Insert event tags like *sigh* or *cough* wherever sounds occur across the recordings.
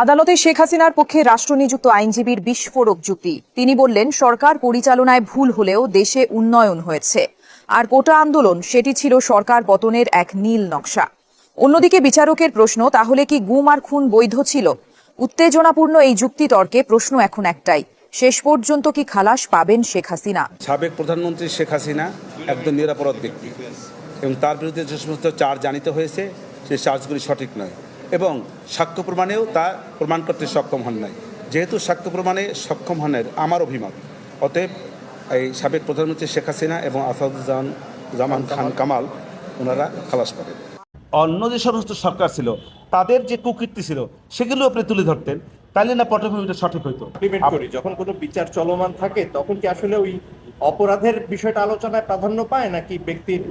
আদালতে শেখ হাসিনার পক্ষে রাষ্ট্রনিযুক্ত আইনজীবীর বিস্ফোরক যুক্তি। তিনি বললেন, সরকার পরিচালনায় ভুল হলেও দেশে উন্নয়ন হয়েছে। আর কোটা আন্দোলন, সেটি ছিল সরকার পতনের এক নীল নকশা। অন্যদিকে বিচারকের প্রশ্ন, তাহলে কি গুম আর খুন বৈধ ছিল? উত্তেজনাপূর্ণ এই যুক্তিতর্কে প্রশ্ন এখন একটাই, শেষ পর্যন্ত কি খালাস পাবেন শেখ হাসিনা? সাবেক প্রধানমন্ত্রী শেখ হাসিনা একজন নিরাপরাধ ব্যক্তি এবং তার বিরুদ্ধে যে সমস্ত চার্জ জানিত হয়েছে, সেই চার্জগুলি সঠিক নয়। এবং সাক্ষ্য প্রমাণেও তা প্রমাণ করতে সক্ষম হন নাই। যেহেতু সাক্ষ্য প্রমাণে সক্ষম হনের আমার অভিমত। অতএব এই সাবেক প্রধানমন্ত্রী শেখ হাসিনা এবং আসাদুজ্জামান জামান খান কামাল ওনারা খালাস পাবেন। অন্য যে সমস্ত সরকার ছিল তাদের যে কুকীর্তি ছিল সেগুলো আপনি তুলে ধরতেন তাহলে না পটভূমিটা সঠিক হইতো? যখন কোনো বিচার চলমান থাকে তখন কি আসলে ওই অপরাধের বিষয়টা আলোচনায় প্রাধান্য পায় নাকি ব্যক্তির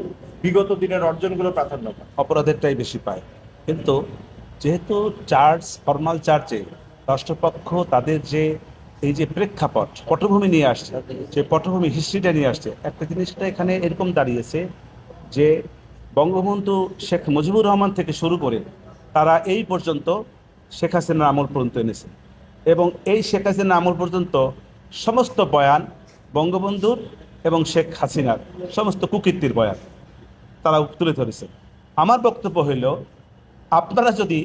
বিগত দিনের অর্জনগুলো প্রাধান্য পায়? অপরাধেরটাই বেশি পায়। কিন্তু যেহেতু চার্জ ফর্মাল চার্জে রাষ্ট্রপক্ষ তাদের যে, এই যে প্রেক্ষাপট, পটভূমি নিয়ে আসছে, যে পটভূমি হিস্ট্রিটা নিয়ে আসছে, একটা জিনিসটা এখানে এরকম দাঁড়িয়েছে যে বঙ্গবন্ধু শেখ মুজিবুর রহমান থেকে শুরু করে তারা এই পর্যন্ত শেখ হাসিনার আমল পর্যন্ত এনেছে। এবং এই শেখ হাসিনার আমল পর্যন্ত সমস্ত বয়ান বঙ্গবন্ধুর এবং শেখ হাসিনার, সমস্ত কুকীর্তির বয়ান তারা তুলে ধরেছে। আমার বক্তব্য হইল, আপনারা যদি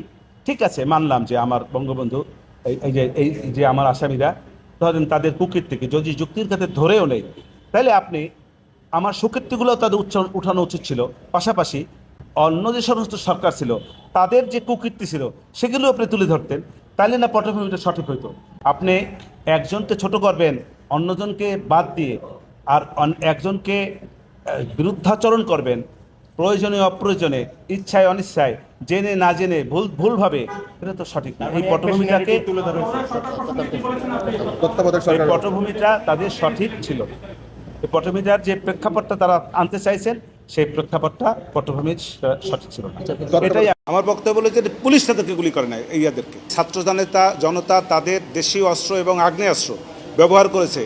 ঠিক আছে, মানলাম যে আমার বঙ্গবন্ধু, এই- যে, এই যে আমার আসামিরা, ধরেন তাদের কুকীর্তিকে যদি যুক্তির কাছে ধরেও নেই, তাহলে আপনি আমার সুকীর্তিগুলো তাদের উচ্চ উঠানো উচিত ছিল। পাশাপাশি অন্য যে সমস্ত সরকার ছিল, তাদের যে কুকীর্তি ছিল, সেগুলো আপনি তুলে ধরতেন, তাহলে না পটভূমিটা সঠিক হইতো? আপনি একজনকে ছোট করবেন, অন্যজনকে বাদ দিয়ে, আর একজনকে বিরুদ্ধাচরণ করবেন প্রয়োজনে অপ্রয়োজনে ইচ্ছায় অনিচ্ছায় জেনে না জেনে ভুল ভুলভাবে এটা তো সঠিক না। এই পটভূমিটাকে তুলে ধরা হয়েছে। এই পটভূমিটা তাদের সঠিক ছিল। এই পটভূমিটার যে প্রেক্ষাপটটা তারা আনতে চাইছেন সেই প্রেক্ষাপটটা পটভূমির সঠিক ছিল না। এটাই আমার বক্তব্য হলো যে পুলিশ তাদেরকে গুলি করে নাই এই ইয়াদেরকে ছাত্র জনতা জনতা তাদের দেশীয় অস্ত্র এবং আগ্নেয়াস্ত্র ব্যবহার করেছে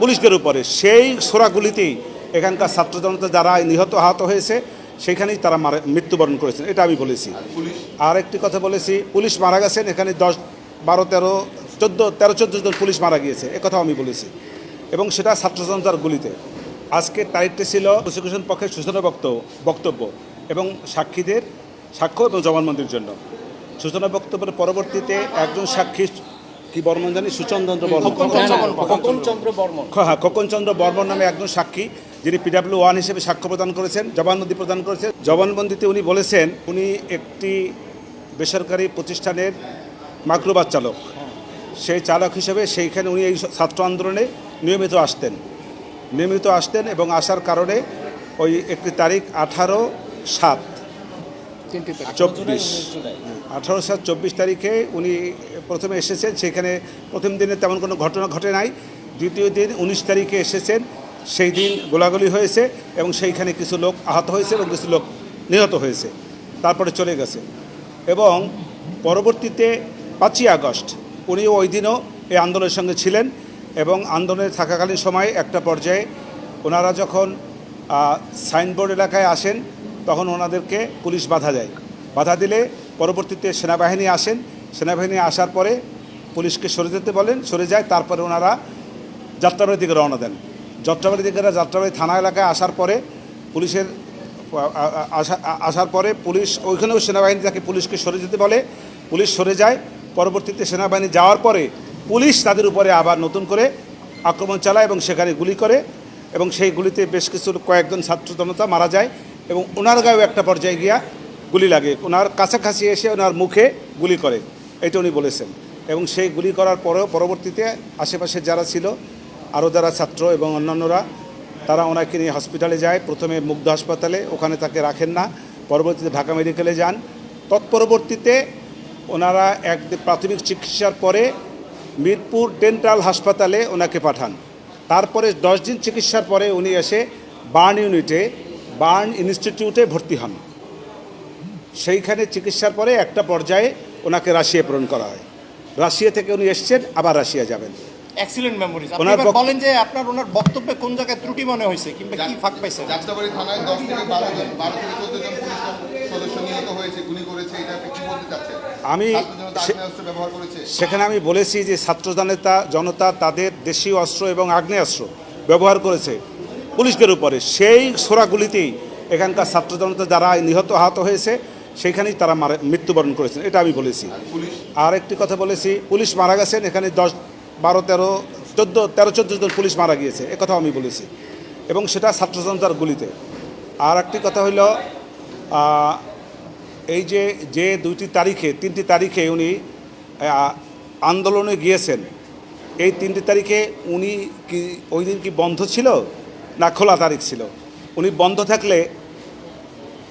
পুলিশদের উপরে। সেই সোরাগুলিতেই এখানকার ছাত্র জনতা যারা নিহত আহত হয়েছে সেখানেই তারা মারা মৃত্যুবরণ করেছেন এটা আমি বলেছি। আর একটি কথা বলেছি পুলিশ মারা গেছেন এখানে দশ বারো তেরো চোদ্দ তেরো চোদ্দ জন পুলিশ মারা গিয়েছে কথাও আমি বলেছি। এবং সেটা ছাত্র জনতার গুলিতে। আজকের তারিখটি ছিল প্রসিকিউশন পক্ষের সূচনা বক্তব্য বক্তব্য এবং সাক্ষীদের সাক্ষ্য এবং জবানবন্দির জন্য। সূচনা বক্তব্যের পরবর্তীতে একজন সাক্ষী কি বর্মন জানি? সুচন্দ্র বর্মন। খ- হ্যাঁ খোকনচন্দ্র বর্মন নামে একজন সাক্ষী। যিনি পিডাব্লিউ ওয়ান হিসেবে সাক্ষ্য প্রদান করেছেন জবানবন্দি প্রদান করেছেন। জবানবন্দিতে উনি বলেছেন উনি একটি বেসরকারি প্রতিষ্ঠানের মাইক্রোবাস চালক। সেই চালক হিসেবে সেইখানে উনি এই ছাত্র আন্দোলনে নিয়মিত আসতেন। নিয়মিত আসতেন এবং আসার কারণে ওই একটি তারিখ আঠারো সাত চব্বিশ। আঠারো সাত চব্বিশ তারিখে উনি প্রথমে এসেছেন। সেখানে প্রথম দিনে তেমন কোনো ঘটনা ঘটে নাই। দ্বিতীয় দিন উনিশ তারিখে এসেছেন। সেই দিন গোলাগুলি হয়েছে এবং সেইখানে কিছু লোক আহত হয়েছে এবং কিছু লোক নিহত হয়েছে। তারপরে চলে গেছে। এবং পরবর্তীতে পাঁচই আগস্ট উনি ওই দিনও এই আন্দোলনের সঙ্গে ছিলেন এবং আন্দোলনে থাকাকালীন সময় একটা পর্যায়ে ওনারা যখন সাইনবোর্ড এলাকায় আসেন, তখন ওনাদেরকে পুলিশ বাধা দেয়। বাধা দিলে পরবর্তীতে সেনাবাহিনী আসেন। সেনাবাহিনী আসার পরে পুলিশকে সরে যেতে বলেন, সরে যায়। তারপরে ওনারা যাত্রাবাড়ির দিকে রওনা দেন। যাত্রাবাড়ির দিকে যাত্রাবাড়ি থানা এলাকায় আসার পরে পুলিশের আসার পরে পুলিশ, ওইখানেও সেনাবাহিনী তাকে পুলিশকে সরে যেতে বলে, পুলিশ সরে যায়, পরবর্তীতে সেনাবাহিনী যাওয়ার পরে পুলিশ তাদের উপরে আবার নতুন করে আক্রমণ চালায় এবং সেখানে গুলি করে এবং সেই গুলিতে বেশ কিছু কয়েকজন ছাত্র জনতা মারা যায় এবং ওনার গায়েও একটা পর্যায়ে গিয়া গুলি লাগে। ওনার কাছাকাছি এসে ওনার মুখে গুলি করে, এটা উনি বলেছেন। এবং সেই গুলি করার পরেও পরবর্তীতে আশেপাশে যারা ছিল আরও যারা ছাত্র এবং অন্যান্যরা, তারা ওনাকে নিয়ে হসপিটালে যায়। প্রথমে মুগ্ধ হাসপাতালে, ওখানে তাকে রাখেন না। পরবর্তীতে ঢাকা মেডিকেলে যান। তৎপরবর্তীতে ওনারা এক প্রাথমিক চিকিৎসার পরে মিরপুর ডেন্টাল হাসপাতালে ওনাকে পাঠান। তারপরে দশ দিন চিকিৎসার পরে উনি এসে বার্ন ইউনিটে, বার্ন ইনস্টিটিউটে ভর্তি হন। সেইখানে চিকিৎসার পরে একটা পর্যায়ে ওনাকে রাশিয়া প্রেরণ করা হয়। রাশিয়া থেকে উনি এসছেন, আবার রাশিয়া যাবেন। এক্সিলেন্ট মেমোরিজ আপনি এবার বলেন যে আপনার ওনার বক্তব্যে কোন জায়গায় ত্রুটি মনে হয়েছে কিংবা কি ফাঁক পাইছেন? যাত্রাবাড়ি থানায় দশ থেকে বারো জন বারো থেকে চোদ্দ জন পুলিশ সদস্য নিহত হয়েছে গুলি করেছে এটা আপনি কি বলতে চাচ্ছেন? আমি সেখানে আমি বলেছি যে ছাত্র জনতা জনতা তাদের দেশীয় অস্ত্র এবং আগ্নেয়াস্ত্র ব্যবহার করেছে পুলিশদের উপরে। সেই ছোড়াগুলিতেই এখানকার ছাত্র জনতা যারা নিহত আহত হয়েছে সেইখানেই তারা মারা মৃত্যুবরণ করেছেন এটা আমি বলেছি। পুলিশ? আর একটি কথা বলেছি পুলিশ মারা গেছেন এখানে দশ বারো তেরো চোদ্দ তেরো চোদ্দ জন পুলিশ মারা গিয়েছে, এ কথাও আমি বলেছি। এবং সেটা ছাত্র জনতার গুলিতে। আর একটি কথা হইল এই যে যে দুইটি তারিখে, তিনটি তারিখে উনি আন্দোলনে গিয়েছেন, এই তিনটি তারিখে উনি কি, ওই দিন কি বন্ধ ছিল না খোলা তারিখ ছিল? উনি বন্ধ থাকলে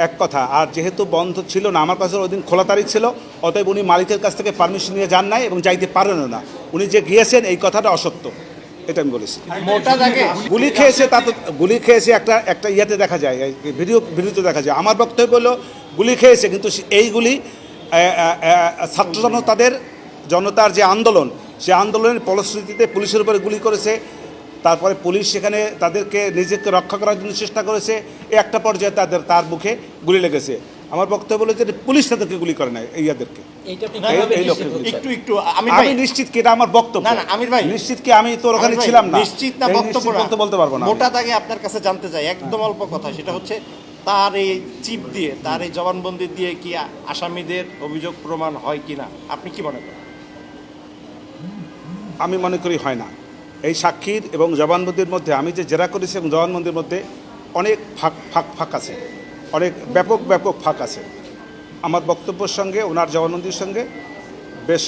এক কথা আর যেহেতু বন্ধ ছিল না আমার কাছে ওই দিন খোলা তারিখ ছিল অতএব উনি মালিকের কাছ থেকে পারমিশন নিয়ে যান নাই এবং যাইতে পারেনও না। উনি যে গিয়েছেন এই কথাটা অসত্য। এটা আমি বলেছি। গুলি খেয়েছে তা তো গুলি খেয়েছে একটা একটা ইয়েতে দেখা যায় ভিডিও ভিডিওতে দেখা যায়। আমার বক্তব্য হলো গুলি খেয়েছে কিন্তু এইগুলি ছাত্র জনতাদের জনতার যে আন্দোলন সে আন্দোলনের ফলশ্রুতিতে পুলিশের উপরে গুলি করেছে। তারপরে পুলিশ সেখানে তাদেরকে নিজেকে রক্ষা করার জন্য চেষ্টা করেছে। এই একটা পর্যায়ে তাদের তার মুখে গুলি লেগেছে। আমার বক্তব্য হলো যে পুলিশ তাদেরকে গুলি করে নাই এই ইয়াদেরকে? একটু একটু আমি ভাই। নিশ্চিত কি এটা আমার বক্তব্য? না, না, আমির ভাই। নিশ্চিত কি আমি ওখানে ছিলাম না? নিশ্চিত না বক্তব্য বলতে বলতে পারব না আমি। মোটা দাগে আপনার কাছে জানতে চাই একদম অল্প কথা সেটা হচ্ছে তার এই চিপ দিয়ে তার এই জবানবন্দি দিয়ে কি আসামিদের অভিযোগ প্রমাণ হয় কিনা? আপনি কি মনে করেন? আমি মনে করি হয় না। এই সাক্ষীর এবং জবানবন্দির মধ্যে আমি যে জেরা করেছি এবং জবানবন্দির মধ্যে অনেক ফাঁক ফাঁক ফাঁক আছে। অনেক ব্যাপক ব্যাপক ফাঁক আছে। আমার বক্তব্যের সঙ্গে ওনার জবানবন্দির সঙ্গে বেশ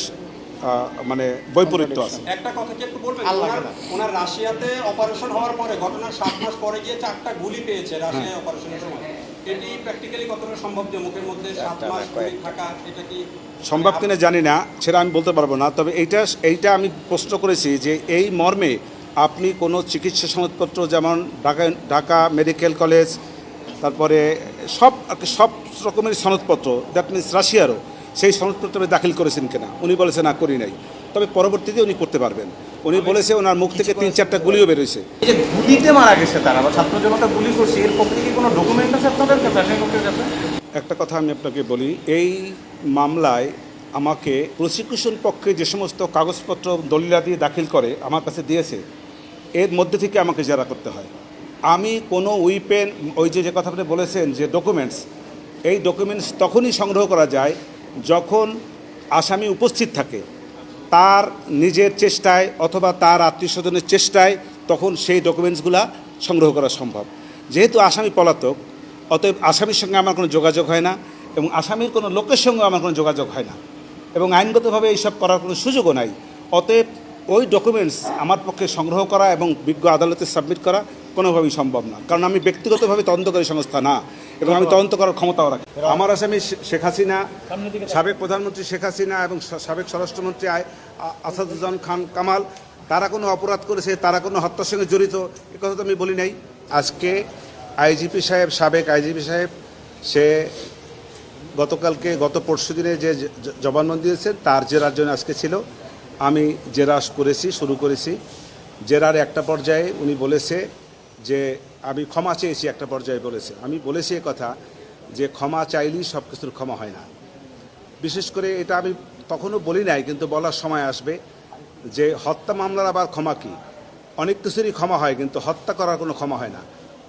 মানে বৈপরীত্য আছে। একটা কথা কি একটু বলবেন? আল্লাহ ওনার রাশিয়াতে অপারেশন হওয়ার পরে ঘটনার সাত মাস পরে গিয়ে চারটা গুলি পেয়েছে রাশিয়ায় অপারেশনের সময়। এটি প্র্যাকটিক্যালি কতটা সম্ভব যে মুখের মধ্যে সাত মাস থাকা এটা কি সম্ভব কিনা জানি না সেটা আমি বলতে পারব না তবে এইটা এইটা আমি প্রশ্ন করেছি যে এই মর্মে আপনি কোনো চিকিৎসা সনদপত্র যেমন ঢাকা ঢাকা মেডিকেল কলেজ তারপরে সব সব রকমের সনদপত্র দ্যাট মিনস রাশিয়ারও সেই সনদপত্র দাখিল করেছেন কিনা উনি বলেছেন না করি নাই। তবে পরবর্তীতে উনি করতে পারবেন। উনি বলেছে ওনার মুখ থেকে তিন চারটা গুলিও বেরোয়েছে এই যে গুলিতে মারা গেছে তারা বা ছাত্র জনতা গুলি করছে এর পক্ষে কি কোনো ডকুমেন্ট আছে আপনাদের কাছে একটা কথা আমি আপনাকে বলি এই মামলায় আমাকে প্রসিকিউশন পক্ষে যে সমস্ত কাগজপত্র দলিলাদি দাখিল করে আমার কাছে দিয়েছে এর মধ্যে থেকে আমাকে জেরা করতে হয়। আমি কোনো উইপেন ওই যে যে কথা আপনি বলেছেন যে ডকুমেন্টস এই ডকুমেন্টস তখনই সংগ্রহ করা যায় যখন আসামি উপস্থিত থাকে। তার নিজের চেষ্টায় অথবা তার আত্মীয় স্বজনের চেষ্টায় তখন সেই ডকুমেন্টসগুলা সংগ্রহ করা সম্ভব। যেহেতু আসামি পলাতক, অতএব আসামির সঙ্গে আমার কোনো যোগাযোগ হয় না এবং আসামির কোনো লোকের সঙ্গে আমার কোনো যোগাযোগ হয় না এবং আইনগতভাবে এইসব করার কোনো সুযোগও নাই। অতএব ওই ডকুমেন্টস আমার পক্ষে সংগ্রহ করা এবং বিজ্ঞ আদালতে সাবমিট করা কোনোভাবেই সম্ভব না। কারণ আমি ব্যক্তিগতভাবে তদন্তকারী সংস্থা না, এবং আমি তদন্ত করার ক্ষমতাও রাখি। আমার আসামি শেখ হাসিনা, সাবেক প্রধানমন্ত্রী শেখ হাসিনা এবং সাবেক স্বরাষ্ট্রমন্ত্রী আই- আ- আসাদুজ্জামান খান কামাল, তারা কোনো অপরাধ করেছে, তারা কোনো হত্যার সঙ্গে জড়িত, এ কথা তো আমি বলি নাই। আজকে আইজিপি সাহেব, সাবেক আইজিপি সাহেব, সে গতকালকে, গত পরশু দিনে যে জবানবন্দি দিয়েছেন, তার জেরার জন্য আজকে ছিল, আমি জেরা করেছি, শুরু করেছি। জেরার একটা পর্যায়ে উনি বলেছে যে আমি ক্ষমা চেয়েছি একটা পর্যায়ে বলেছে। আমি বলেছি কথা যে ক্ষমা চাইলেই সব কিছুর ক্ষমা হয় না। বিশেষ করে এটা আমি তখনও বলি নাই, কিন্তু বলার সময় আসবে যে হত্যা মামলার আবার ক্ষমা কি? অনেক কিছুরই ক্ষমা হয়, কিন্তু হত্যা করার কোনো ক্ষমা হয় না।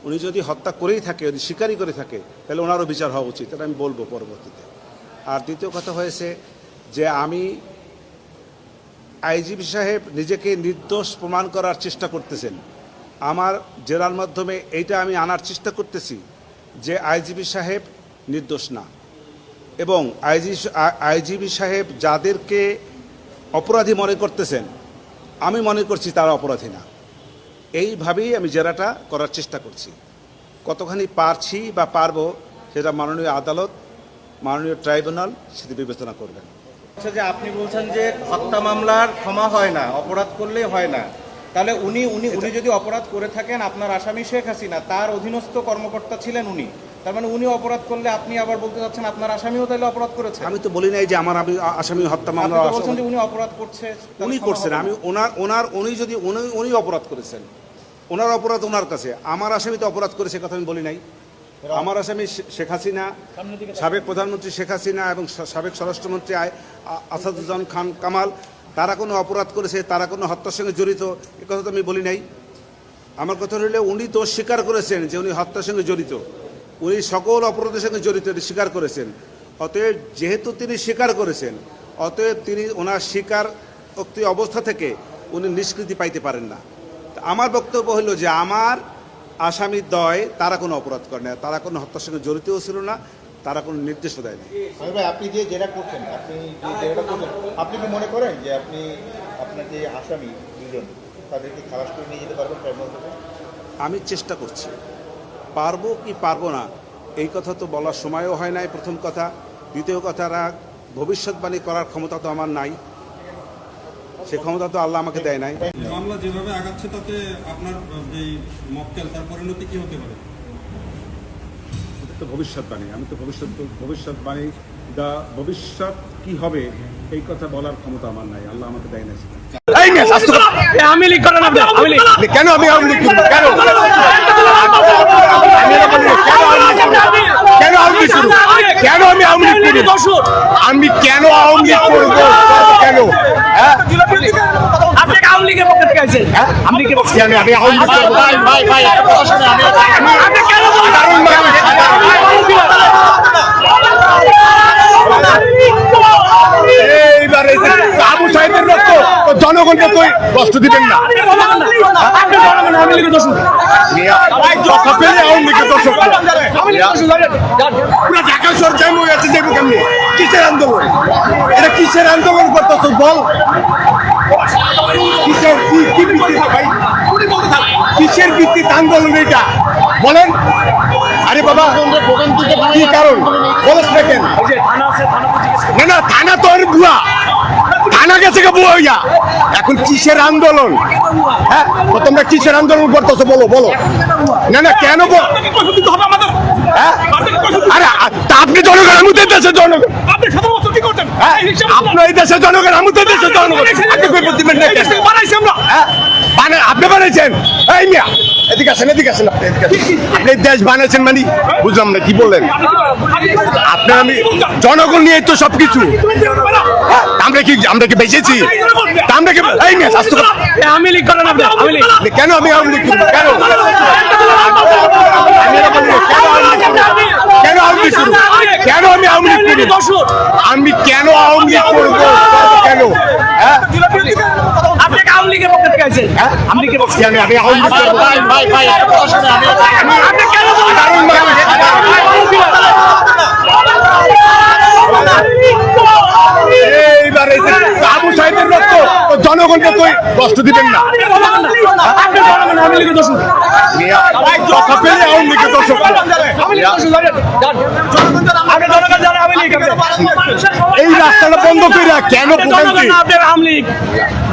উনি যদি হত্যা করেই থাকে, যদি স্বীকারই করে থাকে, তাহলে ওনারও বিচার হওয়া উচিত। এটা আমি বলব পরবর্তীতে। আর দ্বিতীয় কথা হয়েছে যে আমি আইজিপি সাহেব নিজেকে নির্দোষ প্রমাণ করার চেষ্টা করতেছেন। আমার জেরার মাধ্যমে এইটা আমি আনার চেষ্টা করতেছি যে আইজিবি সাহেব নির্দোষ না। এবং আইজি আইজিবি সাহেব যাদেরকে অপরাধী মনে করতেছেন, আমি মনে করছি তারা অপরাধী না। এইভাবেই আমি জেরাটা করার চেষ্টা করছি। কতখানি পারছি বা পারব সেটা মাননীয় আদালত, মাননীয় ট্রাইব্যুনাল সেটি বিবেচনা করবেন। হচ্ছে যে আপনি বলছেন যে হত্যা মামলার ক্ষমা হয় না, অপরাধ করলেই হয় না তাহলে উনি উনি উনি যদি অপরাধ করে থাকেন আপনার আসামি শেখ হাসিনা তার অধীনস্থ কর্মকর্তা ছিলেন উনি। তার মানে উনি অপরাধ করলে আপনি আবার বলতে চাচ্ছেন আপনার আসামিও তাহলে অপরাধ করেছে আমি তো বলি নাই যে আমার আমি আসামি হত্যা মামলা বলছেন যে উনি অপরাধ করছে উনি করছেন। আমি ওনার ওনার উনি যদি উনি উনি অপরাধ করেছেন। ওনার অপরাধ ওনার কাছে। আমার আসামি তো অপরাধ করেছে কথা আমি বলি নাই। আমার আসামি শেখ হাসিনা সাবেক প্রধানমন্ত্রী শেখ হাসিনা এবং সাবেক স্বরাষ্ট্রমন্ত্রী আসাদুজ্জামান খান কামাল তারা কোনো অপরাধ করেছে, তারা কোনো হত্যার সঙ্গে জড়িত, এ কথা তো আমি বলি নাই। আমার কথা হলে, উনি তো স্বীকার করেছেন যে উনি হত্যার সঙ্গে জড়িত। উনি সকল অপরাধের সঙ্গে জড়িত এটি স্বীকার করেছেন। অতএব যেহেতু তিনি স্বীকার করেছেন, অতএব তিনি ওনার স্বীকার অবস্থা থেকে উনি নিষ্কৃতি পাইতে পারেন না। আমার বক্তব্য হলো যে, আমার আসামি দয় তারা কোনো অপরাধ করে না তারা কোনো হত্যার সঙ্গে জড়িতও ছিল না তারা কোনো নির্দেশও দেয়নি। ভাই আপনি যে যেটা করছেন আপনি যে করছেন আপনি কি মনে করেন যে আপনি আপনার যে আসামি দুজন তাদেরকে খালাস করে নিয়ে যেতে পারবেন ট্রাইব্যুনাল থেকে? আমি চেষ্টা করছি। পারব কি পারব না এই কথা তো বলার সময়ও হয় নাই প্রথম কথা। দ্বিতীয় কথাটা ভবিষ্যৎবাণী করার ক্ষমতা তো আমার নাই। সে ক্ষমতা তো আল্লাহ আমাকে দেয় নাই। মামলা যেভাবে আগাচ্ছে তাতে আপনার এই মক্কেল তার পরিণতি কি হতে পারে? তো ভবিষ্যৎবাণী আমি তো ভবিষ্যৎ ভবিষ্যৎবাণী দা ভবিষ্যৎ কি হবে এই কথা বলার ক্ষমতা আমার নাই। আল্লাহ আমাকে দেয় না সেটা। আমি লিখ করেন আপনি আমি লিখ কেন আমি আওয়ামী লীগ কেন? লীগ কেন আমি আওয়ামী লীগ করব? আমি কেন আওয়ামী লীগ করব? কেন? হ্যাঁ? আপনি আওয়ামী লীগের পক্ষে থেকে আছেন আমি আমি আওয়ামী লীগ করব ভাই ভাই ভাই আপনি কেন এইবার এই আবু সাহেবের রক্ত তো জনগণকে তো কষ্ট দিবেন না? কথা পেলে আওয়ামী লীগের দর্শক পুরো ঢাকা শহর জ্যাম হয়ে আছে যাব কেমনি? কিসের আন্দোলন? এটা কিসের আন্দোলন করতেছ বল? কিসের কি কি ভিত্তিতে ভাই? কিসের ভিত্তিতে আন্দোলন এটা? বলেন? আরে বাবা কি কারণ? বলস না না না থানা তো আর থানা গেছে এখন কিসের আন্দোলন? হ্যাঁ তোমরা কিসের আন্দোলন করতেছো? বলো বলো। না না, কেন হ্যাঁ? আপনি আপনি হ্যাঁ? আপনি হ্যাঁ? আপনি বানাইছেন। এদিকে আপনি আপনি বানাইছেন মানে? বুঝলাম না, কি বললেন আপনার আমি জনগণ নিয়ে তো সবকিছু? আমরা কি আমরা কি বেঁচেছি? তা আমরা কি এই মিয়া স্বাস্থ্য আমি লিখ করেন আপনি আমি লিখ কেন আমি? কেন? আমি না, কেন? কেন লীগ করব? কেন আমি আওয়ামী লীগ করব? আমি কেন আওয়ামী লীগ করব? কেন? হ্যাঁ? আপনি আওয়ামী লীগের পক্ষে থেকে আছেন আমি লীগের পক্ষে কেন আমি আওয়ামী লীগ করব? ভাই ভাই ভাই আপনি কেন সাধারণ মানুষ এই যে আবু সাহেবের রক্ত তো জনগণকে তো কষ্ট দিবেন না? কথা পেলে আওয়ামী লীগের দর্শক এই রাস্তাটা বন্ধ করে কেন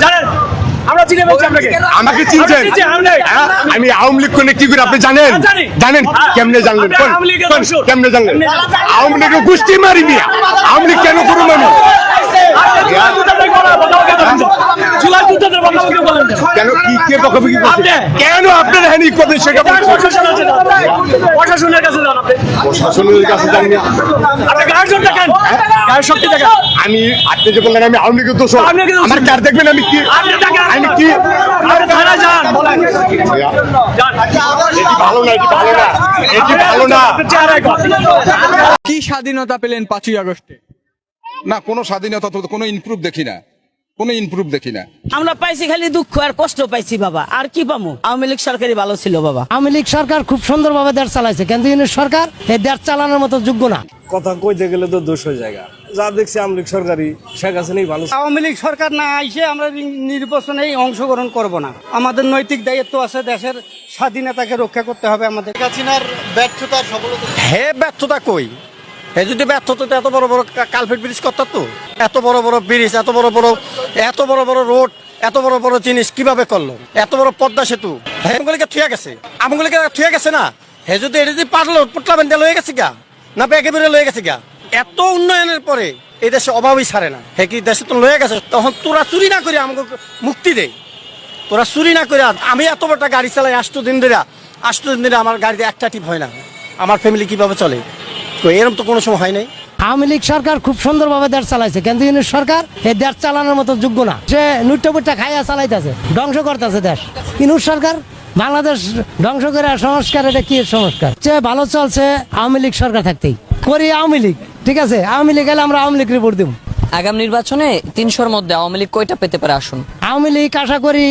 জানেন আমরা চিনে আপনাকে। আমাকে চিনছেন। হ্যাঁ? আমি আওয়ামী লীগ কোনে কি করে আপনি জানেন? জানি। জানেন। কেমনে জানলেন? কেমনে জানলেন? আওয়ামী লীগের গোষ্ঠী মারি মিয়া আওয়ামী লীগ কেন করুন আমি? জুলাই যুদ্ধের বকাবকি বলেন না। কেন কি কে বকাবকি করছে? কেন আপনার হ্যানি করবে সেটা কেন বলছেন প্রশাসন আছে না? প্রশাসনের কাছে যান প্রশাসনের কাছে জানি আপনি। গায়ের দেখেন। গায়ের শক্তি দেখেন। আমি আপনি যে বললেন আমি আওয়ামী লীগের দোষ। আমার কার দেখবেন আমি কি? আমি কি? ভালো না এটি ভালো না। এটি ভালো। কি স্বাধীনতা পেলেন পাঁচই আগস্টে? না কোনো স্বাধীনতা তো কোনো ইমপ্রুভ দেখি না। কোনো ইমপ্রুভ দেখি না। আমরা পাইছি খালি দুঃখ আর কষ্ট পাইছি বাবা। আর কি পামু? আওয়ামী লীগ সরকারি ভালো ছিল বাবা। আওয়ামী লীগ সরকার খুব সুন্দর ভাবে দেশ চালাইছে কিন্তু সরকার এই দেশ চালানোর মতো যোগ্য না। কথা কইতে গেলে তো দোষ হয়ে জায়গা যা দেখছি আওয়ামী লীগ সরকারি শেখ হাসিনাই ভালো আওয়ামী লীগ সরকার না আইসে আমরা নির্বাচনে অংশগ্রহণ করব না। আমাদের নৈতিক দায়িত্ব আছে দেশের স্বাধীনতাকে রক্ষা করতে হবে আমাদের। হাসিনার ব্যর্থতা সফলতা হে ব্যর্থতা কই? হে যদি ব্যর্থতা তো এত বড় বড় কালফেট ব্রিজ করত তো? এত বড় বড় ব্রিজ, এত বড় বড়, এত বড় বড় রোড, এত বড় বড় জিনিস কীভাবে করল? এত বড় পদ্মা সেতু। হে, আমগুলিকে থুয়ে গেছে। আমগুলিকে থুয়ে গেছে না? হে, যদি এটা যদি পারল পুটলাবেন দিয়ে লয়ে গেছে গা? না, ব্যাগে বেড়ে লয়ে গেছে গা? এত উন্নয়নের পরে এই দেশে অভাবই ছাড়ে না। হে, কি দেশে তো লয়ে গেছে? তখন তোরা চুরি না করে আমাকে মুক্তি দেয় তোরা চুরি না করে, আমি এত বড় একটা গাড়ি চালাই, আষ্ট দিন ধরে, আষ্ট দিন ধরে আমার গাড়িতে একটা টিপ হয় না। আমার ফ্যামিলি কীভাবে চলে? তো এরকম তো কোনো সময় হয় নাই। আওয়ামী লীগ সরকার খুব সুন্দরভাবে দেশ চালাইছে। কিন্তু ইউনিট সরকার এই দেশ চালানোর মতো যোগ্য না। সে নুট্টা খাইয়া চালাইতেছে ধ্বংস করতেছে দেশ। ইউনিট সরকার বাংলাদেশ ধ্বংস করে সংস্কার এটা কি সংস্কার? সে ভালো চলছে আওয়ামী লীগ সরকার থাকতেই। করি আওয়ামী লীগ ঠিক আছে? আওয়ামী লীগ এলে আমরা আওয়ামী লীগ রিপোর্ট দেবো। আগাম নির্বাচনে তিনশোর মধ্যে আওয়ামী লীগ কয়টা পেতে পারে আসুন? আওয়ামী লীগ আশা করি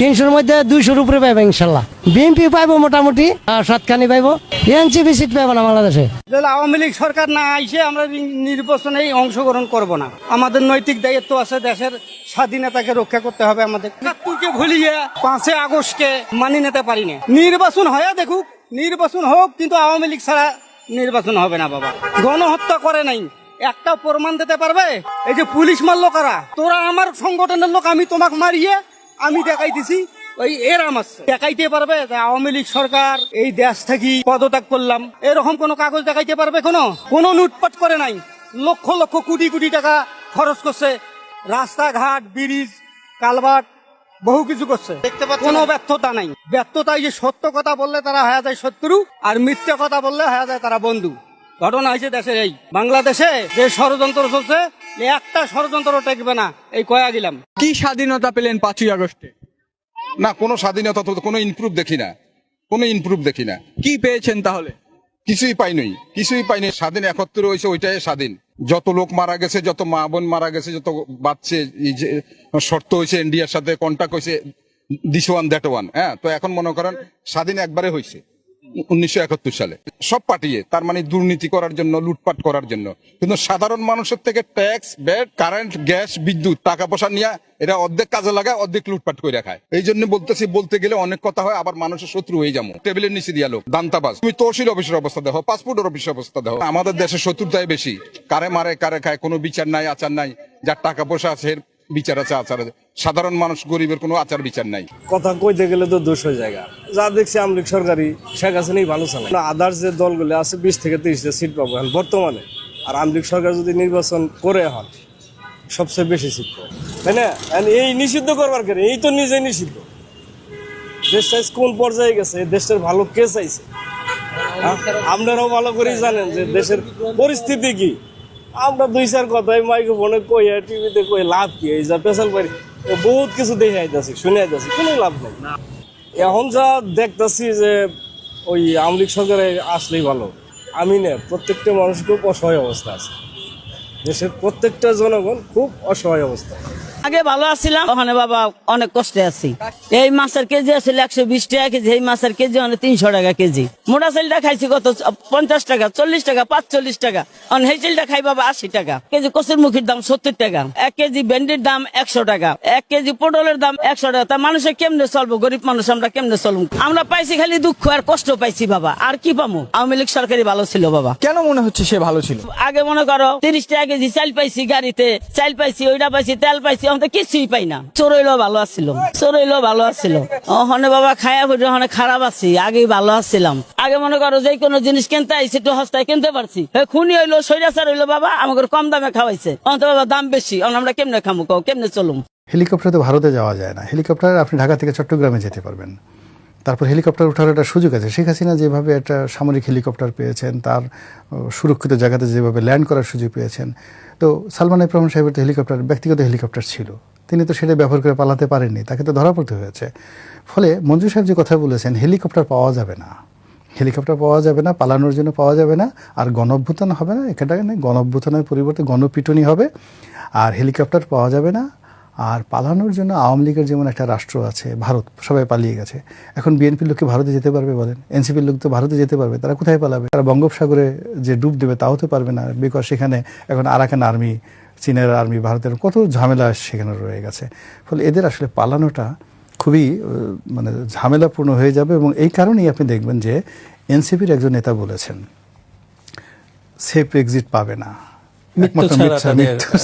তিনশোর মধ্যে দুইশোর উপরে পাইবো ইনশাল্লাহ। বিএনপি পাইবো মোটামুটি সাতখানি পাইবো। এনসিপি সিট পাইবো না বাংলাদেশে। আওয়ামী লীগ সরকার না আইসে আমরা নির্বাচনে অংশগ্রহণ করব না। আমাদের নৈতিক দায়িত্ব আছে, দেশের স্বাধীনতাকে রক্ষা করতে হবে আমাদের। একাত্তরকে ভুলিয়ে পাঁচই আগস্টকে মানি নিতে পারি না নির্বাচন হয়ে দেখুক, নির্বাচন হোক, কিন্তু আওয়ামী লীগ ছাড়া নির্বাচন হবে না বাবা। গণহত্যা করে নাই। একটা প্রমাণ দিতে পারবে? এই যে পুলিশ মারলো কারা? তোরা আমার সংগঠনের লোক, আমি তোমাকে মারিয়ে আমি দেখাই দিছি ওই এর আমার দেখাইতে পারবে যে আওয়ামী লীগ সরকার এই দেশ থেকে পদত্যাগ করলাম। এরকম কোনো কাগজ দেখাইতে পারবে কোনো? কোনো লুটপাট করে নাই। লক্ষ লক্ষ কোটি কোটি টাকা খরচ করছে। রাস্তাঘাট ব্রিজ কালভার্ট বহু কিছু করছে। দেখতে পাচ্ছেন কোনো ব্যর্থতা নাই। ব্যর্থতা যে সত্য কথা বললে তারা হয়ে যায় শত্রু আর মিথ্যা কথা বললে হয়ে যায় তারা বন্ধু। ঘটনা হয়েছে দেশের এই। বাংলাদেশে যে ষড়যন্ত্র চলছে একটা ষড়যন্ত্র টেকবে না। এই কয়া গেলাম কি স্বাধীনতা পেলেন পাঁচই আগস্টে? না কোনো স্বাধীনতা তো কোনো ইমপ্রুভ দেখি না। কোনো ইমপ্রুভ দেখি না। কি পেয়েছেন তাহলে? কিছুই পাইনি কিছুই পাইনি স্বাধীন একত্র হয়েছে ওইটাই স্বাধীন। যত লোক মারা গেছে যত মা বোন মারা গেছে যত বাচ্চে যে শর্ত হয়েছে ইন্ডিয়ার সাথে কন্ট্যাক্ট হয়েছে দিস ওয়ান দ্যাট ওয়ান হ্যাঁ তো এখন মনে করেন স্বাধীন একবারে হয়েছে। উনিশশো একাত্তর সালে। সব পাঠিয়ে তার মানে দুর্নীতি করার জন্য, লুটপাট করার জন্য। কিন্তু সাধারণ মানুষের থেকে ট্যাক্স, ব্যাট, কারেন্ট, গ্যাস, বিদ্যুৎ, টাকা পয়সা নিয়ে এরা অর্ধেক কাজে লাগায়, অর্ধেক লুটপাট করে খায়। এই জন্য বলতেছি, বলতে গেলে অনেক কথা হয়, আবার মানুষের শত্রু হয়ে যাব। টেবিলের নিচে দিয়ে লোক, দান্তাবাজ। তুমি তহসিল অফিসের অবস্থা দেখো, পাসপোর্টের অফিসের অবস্থা দেখো। আমাদের দেশের শত্রুতাই বেশি। কারে মারে, কারে খায়, কোনো বিচার নাই, আচার নাই। যার টাকা পয়সা আছে বিচার আছে, আচার আছে। সাধারণ মানুষ গরিবের কোনো আচার বিচার নাই। কথা কইতে গেলে তো দুশো জায়গা যা দেখছি আমলিক সরকারি শেখ হাসিনাই ভালো চালায়। আদার্স যে দলগুলো আছে, বিশ থেকে তিরিশটা সিট পাবো এখন বর্তমানে। আর আমলিক সরকার যদি নির্বাচন করে হন সবচেয়ে বেশি সিট পাবো। তাই না? এই নিষিদ্ধ করবার কেন? এই তো নিজে নিষিদ্ধ। দেশটা কোন পর্যায়ে গেছে? দেশটার ভালো কে চাইছে? হ্যাঁ? আপনারাও ভালো করেই জানেন যে দেশের পরিস্থিতি কি। আমরা দুই চার কথাই মাইক্রোফোনে কই আর টিভিতে কই লাভ কি? এই যা পেশাল পারি। বহুত কিছু দেখে আইতাছি শুনে আইতাছি কোনো লাভ নাই। এখন যা দেখতেছি যে ওই আমলিক সরকারে আসলেই ভালো আমি না প্রত্যেকটা মানুষ খুব অসহায় অবস্থা আছে। দেশের প্রত্যেকটা জনগণ খুব অসহায় অবস্থা। আগে ভালো আছিলাম ওখানে বাবা অনেক কষ্টে আছি। এই মাছের কেজি আছিল একশো বিশ টাকা কেজি এই মাছের কেজি মানে তিনশো টাকা কেজি। মোটা চালটা খাইছি কত? পঞ্চাশ টাকা চল্লিশ টাকা পাঁচচল্লিশ টাকা। অন এই চালটা খাই বাবা আশি টাকা। কেজি কচুর মুখির দাম সত্তর টাকা। এক কেজি ভেন্ডির দাম একশো টাকা। এক কেজি পটলের দাম একশো টাকা। তা মানুষে কেমনে চলবো? গরিব মানুষ আমরা কেমনে চলবো? আমরা পাইছি খালি দুঃখ আর কষ্ট পাইছি বাবা। আর কি পামু? আওয়ামী লীগ সরকারি ভালো ছিল বাবা। কেন মনে হচ্ছে সে ভালো ছিল? আগে মনে করো তিরিশ টাকা কেজি চাল পাইছি গাড়িতে। চাল পাইছি ওইটা পাইছি তেল পাইছি। আমরা কিছুই পাই না। চোরইলো ভালো আছিল চোরইলো ভালো আছিল। ওখানে বাবা খায়া ফুটে ওখানে খারাপ আছি আগে ভালো আসছিলাম আগে মনে করো যে কোনো জিনিস কিনতে আইসি একটু হস্তায় কিনতে পারছি। খুনি হইল সৈরাচার হইল বাবা, আমাকে কম দামে খাওয়াইছে। অন্ত বাবা দাম বেশি আমরা কেমনে খামু কও, কেমনে চলুম? হেলিকপ্টারে তো ভারতে যাওয়া যায় না। হেলিকপ্টারে আপনি ঢাকা থেকে চট্টগ্রামে যেতে পারবেন। তারপর হেলিকপ্টার ওঠার একটা সুযোগ আছে। শেখ হাসিনা যেভাবে একটা সামরিক হেলিকপ্টার পেয়েছেন, তার সুরক্ষিত জায়গাতে যেভাবে ল্যান্ড করার সুযোগ পেয়েছেন তো সালমান ইব্রাহিম সাহেবের তো হেলিকপ্টার, ব্যক্তিগত হেলিকপ্টার ছিল। তিনি তো সেটা ব্যবহার করে পালাতে পারেননি, তাকে তো ধরা পড়তে হয়েছে। ফলে মঞ্জু সাহেব যে কথা বলেছেন, হেলিকপ্টার পাওয়া যাবে না। হেলিকপ্টার পাওয়া যাবে না, পালানোর জন্য পাওয়া যাবে না, আর গণঅভ্যুত্থান হবে না এখানটা গণঅভ্যুত্থানের পরিবর্তে গণপিটুনি হবে, আর হেলিকপ্টার পাওয়া যাবে না আর পালানোর জন্য আওয়ামী লীগের যেমন একটা রাষ্ট্র আছে, ভারত, সবাই পালিয়ে গেছে। এখন বিএনপির লোককে ভারতে যেতে পারবে বলেন? এনসিপির লোক তো ভারতে যেতে পারবে, তারা কোথায় পালাবে? তারা বঙ্গোপসাগরে যে ডুব দেবে তাও তো পারবে না বিকজ সেখানে এখন আরাকান আর্মি, চীনের আর্মি, ভারতের কত ঝামেলা সেখানে রয়ে গেছে। ফলে এদের আসলে পালানোটা খুবই মানে ঝামেলাপূর্ণ হয়ে যাবে এবং এই কারণেই আপনি দেখবেন যে এনসিপির একজন নেতা বলেছেন, সেফ এক্সিট পাবে না। মৃত্যু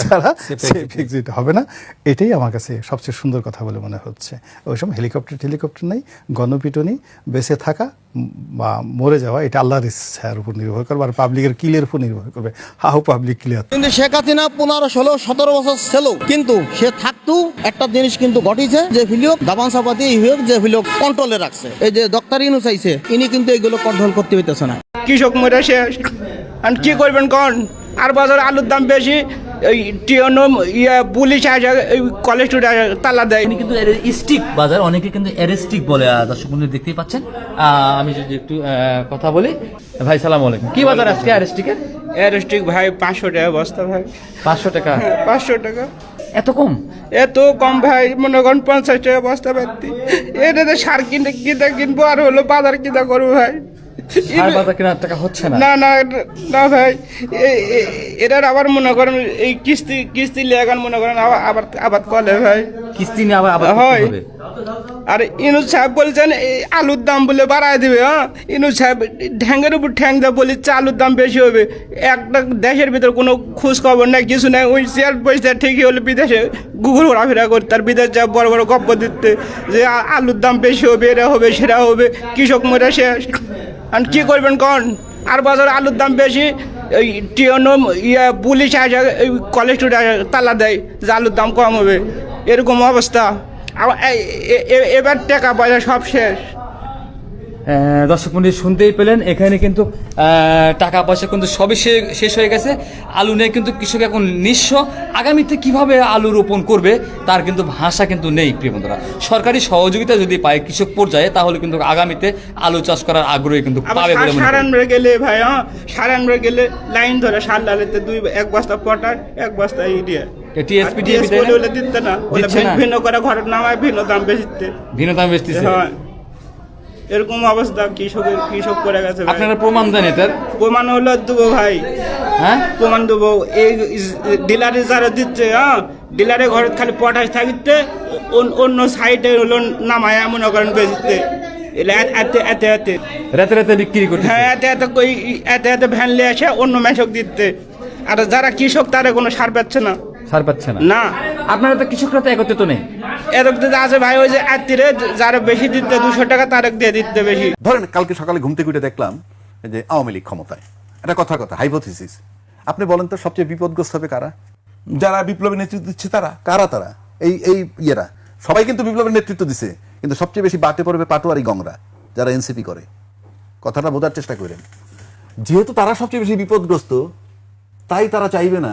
ছাড়া সেফ এক্সিট *laughs* হবে না। এটাই আমার কাছে সবচেয়ে সুন্দর কথা বলে মনে হচ্ছে। ওই সময় হেলিকপ্টার টেলিকপ্টার নেই গণপিটনি বেঁচে থাকা বা মরে যাওয়া এটা আল্লাহর ইচ্ছার উপর নির্ভর করবে আর পাবলিকের কিলের উপর নির্ভর করবে। হাউ পাবলিক ক্লিয়ার কিন্তু শেখ হাসিনা পনেরো ষোলো সতেরো বছর ছিল কিন্তু সে থাকতো একটা জিনিস কিন্তু ঘটিছে যে ভিলিয়ক দাবান সাপাতি হিয়োগ যে ভিলিয়ক কন্ট্রোলে রাখছে। এই যে ডক্টর ইনু চাইছে ইনি কিন্তু এগুলো কন্ট্রোল করতে হইতেছে না। কৃষক মরে শেষ। আর কি করবেন কোন? আর বাজার আলুর দাম বেশি এই টিওনম ইয়ে পুলিশ আসে কলেজ স্টুডেন্ট তালা দেয়। কিন্তু স্টিক বাজার অনেকে কিন্তু অ্যারেস্টিক বলে দর্শক বন্ধু দেখতেই পাচ্ছেন। আমি যদি একটু কথা বলি ভাই সালাম আলাইকুম। কি বাজার আজকে অ্যারেস্টিকের অ্যারেস্টিক ভাই পাঁচশো টাকা বস্তা ভাই। পাঁচশো টাকা? হ্যাঁ, পাঁচশো টাকা। এত কম? এত কম ভাই মনে করেন পঞ্চাশ টাকা বস্তা পাচ্ছি এটাতে সার কিনতে কিনতে কিনবো আর হলো বাজার কিনতে করব ভাই। সার বাজার কেনার টাকা হচ্ছে না। না না না ভাই এটার আবার মনে করেন এই কিস্তি কিস্তি লেগান মনে করেন আবার আবার আবার কলে ভাই। কিস্তি নিয়ে আবার আবার হয়। আর ইনু সাহেব বলছেন, এই আলুর দাম বলে বাড়ায় দিবে হ্যাঁ? ইনু সাহেব ঠ্যাঙ্গের উপর ঠ্যাং দেয় বলেছে আলুর দাম বেশি হবে। একটা দেশের ভিতরে কোনো খোঁজ খবর নাই, কিছু নাই, ওই শেয়ার পয়সা ঠিকই হলে বিদেশে গুগল ঘোরাফেরা করতে আর বিদেশ যা বড় বড় গপ্প দিতে, যে আলুর দাম বেশি হবে, এরা হবে সেটা হবে, কৃষক মরে শেষ। আর কি করবেন কোন? আর বাজার আলুর দাম বেশি, এই টিওনম ইয়ে পুলিশ আসে কলেজ স্টুডেন্ট তালা দেয় যে আলুর দাম কম হবে। এরকম অবস্থা। এবার টাকা পয়সা সব শেষ। দর্শক বন্ধু শুনতেই পেলেন এখানে কিন্তু টাকা পয়সা কিন্তু সবই শেষ হয়ে গেছে। আলু নিয়ে কিন্তু কৃষক এখন নিঃস্ব। আগামীতে কীভাবে আলু রোপণ করবে তার কিন্তু ভাষা কিন্তু নেই প্রিয় বন্ধুরা। সরকারি সহযোগিতা যদি পায় কৃষক পর্যায়ে তাহলে কিন্তু আগামীতে আলু চাষ করার আগ্রহী কিন্তু পাবে বলে। সারানবে গেলে ভাই হ্যাঁ? সারানবে গেলে লাইন ধরে সার লালেতে দুই এক বস্তা পটার এক বস্তা ইডিয়া দিতে না? ভিন্ন করে ঘরের নামায় ভিন্ন দাম ভিন্ন দাম বেচতেছে হ্যাঁ। এরকম অবস্থা কৃষকের কৃষক করে গেছে আপনারা প্রমাণ দেন এটার। প্রমাণ হলো দেবো ভাই। হ্যাঁ? প্রমাণ দেবো। এই ডিলারে যারা দিচ্ছে হ্যাঁ? ডিলারে ঘরে খালি পটাশ থাকিতে অন- অন্য সাইডে হলো নামায় মনে করেন এলে এত- এত রাতে রাতে বিক্রি করতে হ্যাঁ এতে এত কই এতে এত ভ্যান নিয়ে অন্য মেশক দিতে আর যারা কৃষক তারা কোনো সার পাচ্ছে না। সার পাচ্ছে না। না। আপনারা তো কৃষকরা তো একত্রিত নেই। এরকম যদি আছে ভাই ওই যে আত্মীয় যারা বেশি দিতে দুশো টাকা তারা দিয়ে দিতে বেশি। ধরেন কালকে সকালে ঘুম থেকে উঠে দেখলাম যে আওয়ামী লীগ ক্ষমতায়। এটা কথা কথা হাইপোথিসিস আপনি বলেন তো সবচেয়ে বিপদগ্রস্ত হবে কারা? যারা বিপ্লবী নেতৃত্ব দিচ্ছে তারা? কারা তারা? এই এই ইয়েরা। সবাই কিন্তু বিপ্লবের নেতৃত্ব দিছে কিন্তু সবচেয়ে বেশি বাটে পড়বে পাটোয়ারি গংরা যারা এনসিপি করে। কথাটা বোঝার চেষ্টা করেন। যেহেতু তারা সবচেয়ে বেশি বিপদগ্রস্ত তাই তারা চাইবে না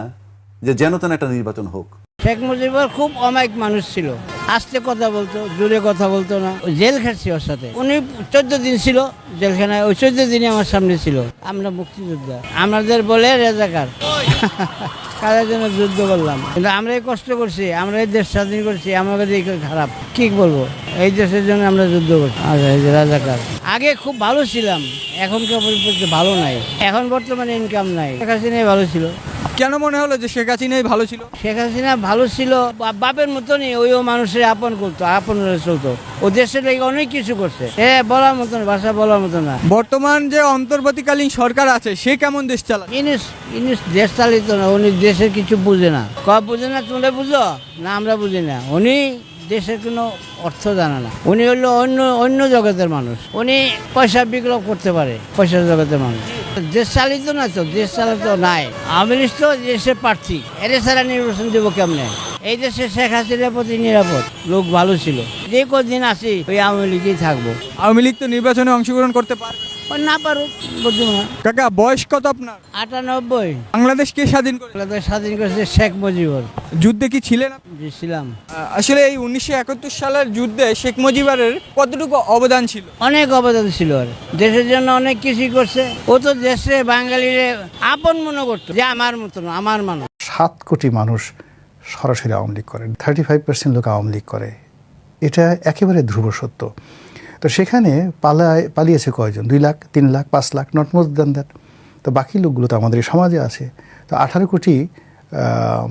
যে যেন তেন একটা নির্বাচন হোক। শেখ মুজিবুর খুব অমায়িক মানুষ ছিল। আস্তে কথা বলতো, জোরে কথা বলতো না। জেল খাটছি ওর সাথে। উনি চোদ্দ দিন ছিল জেলখানায়, ওই চোদ্দ দিনই আমার সামনে ছিল। আমরা মুক্তিযোদ্ধা। আমাদের বলে রেজাকার। *laughs* কাদের জন্য যুদ্ধ করলাম? কিন্তু আমরা এই কষ্ট করছি আমরা এই দেশ স্বাধীন করছি, আমাদের এই খারাপ। কি বলব? এই দেশের জন্য আমরা যুদ্ধ করছি। রাজাকার। আগে খুব ভালো ছিলাম, এখনকার পরিপ্রেক্ষিতে ভালো নাই। এখন বর্তমানে ইনকাম নাই। শেখ হাসিনাই ভালো ছিল। কেন মনে হলো যে শেখ হাসিনাই ভালো ছিল? শেখ হাসিনা ভালো ছিল বা- বাপের মতনই ওইও মানুষের আপন করতো আপন চলতো। ও দেশের লাগে অনেক কিছু করছে। হ্যাঁ বলার মতন ভাষা বলার মতো না। বর্তমান যে অন্তর্বর্তীকালীন সরকার আছে সে কেমন দেশ চালায়? ইনিস ইনিস দেশ চালিত না উনি দেশের কিছু বুঝে না। কব বুঝে না তোমরা বুঝো? না আমরা বুঝি না। উনি দেশের কোনো অর্থ জানে না। উনি হলো অন্য অন্য জগতের মানুষ। উনি পয়সা বিক্রয় করতে পারে পয়সার জগতের মানুষ। দেশ চালিত না তো? দেশ চালিত নাই। আওয়ামী লীগ তো দেশের প্রার্থী। এর ছাড়া নির্বাচন দেবো কেমনে? এই দেশে শেখ হাসিনার প্রতি নিরাপদ লোক ভালো ছিল। যে কদিন আছি ওই আওয়ামী লীগেই থাকব। আওয়ামী লীগ তো নির্বাচনে অংশগ্রহণ করতে পারে। না পারুক বুঝব না। কাকা বয়স কত আপনার? আটানব্বই। বাংলাদেশ কে স্বাধীন করে বাংলাদেশ স্বাধীন করেছে শেখ মুজিবুর। যুদ্ধে কি ছিলেন? ছিলাম। আসলে এই উনিশশো একাত্তর সালের যুদ্ধে শেখ মুজিবের কতটুকু অবদান ছিল? অনেক অবদান ছিল ওর। দেশের জন্য অনেক কিছুই করছে। ও তো দেশে বাঙালিরে আপন মনে করতো। যে আমার মতন আমার মানুষ। সাত কোটি মানুষ সরাসরি আওয়ামী লীগ করে। থার্টি ফাইভ পার্সেন্ট লোক আওয়ামী লীগ করে। এটা একেবারে ধ্রুব সত্য। তো সেখানে পালায় পালিয়েছে কয়জন? দুই লাখ তিন লাখ পাঁচ lakh not more than that তো বাকি লোকগুলো তো আমাদের সমাজে আছে। তো আঠারো কোটি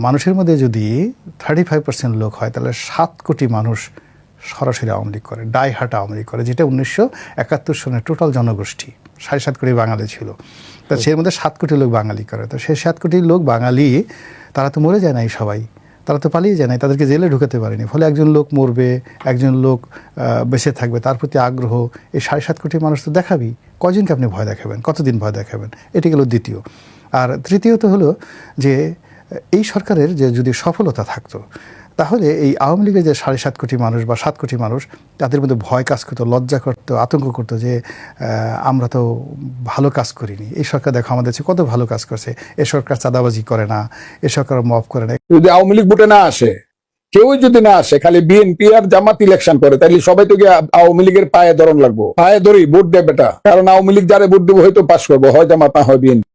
মানুষের মধ্যে যদি থার্টি ফাইভ পার্সেন্ট লোক হয় তাহলে সাত কোটি মানুষ সরাসরি আওয়ামী লীগ করে ডাই হাট আওয়ামী লীগ করে যেটা উনিশশো একাত্তর সনের টোটাল জনগোষ্ঠী সাড়ে সাত কোটি বাঙালি ছিল। তা সেই মধ্যে সাত কোটি লোক বাঙালি করে। তো সেই সাত কোটি লোক বাঙালি তারা তো মরে যায় নাই সবাই তারা তো পালিয়ে যায় নাই তাদেরকে জেলে ঢুকাতে পারেনি। ফলে একজন লোক মরবে একজন লোক বেঁচে থাকবে তার প্রতি আগ্রহ এই সাড়ে সাত কোটি মানুষ তো দেখাবি কজনকে আপনি ভয় দেখাবেন কতদিন ভয় দেখাবেন? এটি গেল দ্বিতীয়। আর তৃতীয়ত হলো যে এই সরকারের যে যদি সফলতা থাকতো, তাহলে এই আওয়ামী লীগের যে সাড়ে সাত কোটি মানুষ বা সাত কোটি মানুষ, তাদের মধ্যে ভয় কাজ করতো, লজ্জা করতো, আতঙ্ক করতো যে আমরা তো ভালো কাজ করিনি। এই সরকার দেখো আমাদের কত ভালো কাজ করছে। এ সরকার চাঁদাবাজি করে না, এ সরকার মফ করে না। যদি আওয়ামী লীগ ভোটে না আসে কেউই যদি না আসে, খালি বিএনপি আর জামাত ইলেকশন করে তাহলে সবাই তো গিয়ে আওয়ামী লীগের পায়ে ধরন লাগবো। পায়ে ধরি, ভোট দেবে কারণ আওয়ামী লীগ যারা ভোট দেবো, হয়তো পাস করব, হয় জামাত না হয় বিএনপি